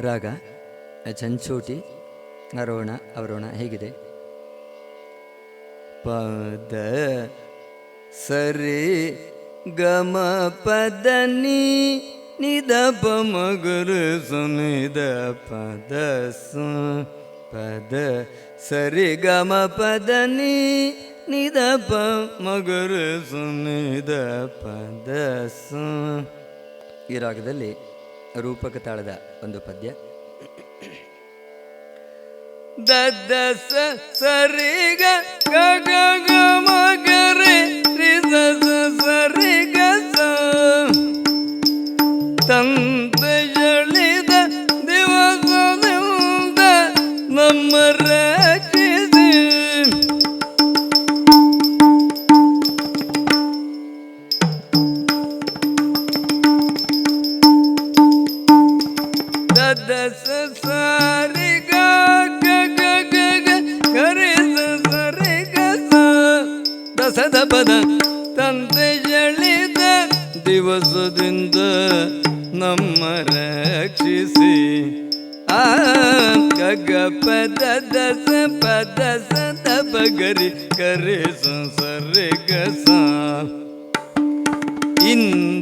ರಾಗ, ಚಂಚೋಟಿ, ಅರೋಣ, ಅವರೋಣ ಹೇಗಿದೆ. ಪದ ಸರಿ, ಗಮ ಪದ ನಿದ ಪ ಮಗುರು ಸುನಿದ ಪದ ಸು. ಪದ ಸರಿ, ಗಮ ಪದ ನಿದ ಪ ಮಗುರು ಸುನಿದ ಪದ ಸು. ಈ ರಾಗದಲ್ಲಿ ರೂಪಕ ತಾಳದ ಒಂದು ಪದ್ಯ. ದ ಸ ಗಗ ಗ ಗ ಗ ಗ ಮ ಗ ರೆ ರಿ ಸ. ಸ ಸರಿ ಗ ಸ ತಂದೆಯಳಿದ ದಿವಸದಿಂದ ನಮ್ಮ ದಸದ ಪದ ತಂದೆ ಎಳಿದ ದಿವಸದಿಂದ ನಮ್ಮ ರಕ್ಷಿಸಿ. ಆ ಗಗ ಪದ, ದಸ ಪದ, ಸದ ಬಗರಿ ಕರೆ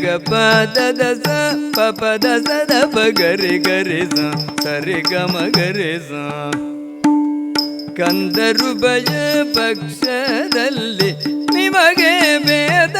ಗ ಪ ದ ದ ಸ ಪ ಪ ದ ಸ ಗ ರಿ ಗ ರಿ ಸ ಸ ರಿ ಗ ಸ ಕಂದರು ಭಯ ಪಕ್ಷದಲ್ಲಿ ನಿಮಗೆ ಭೇದ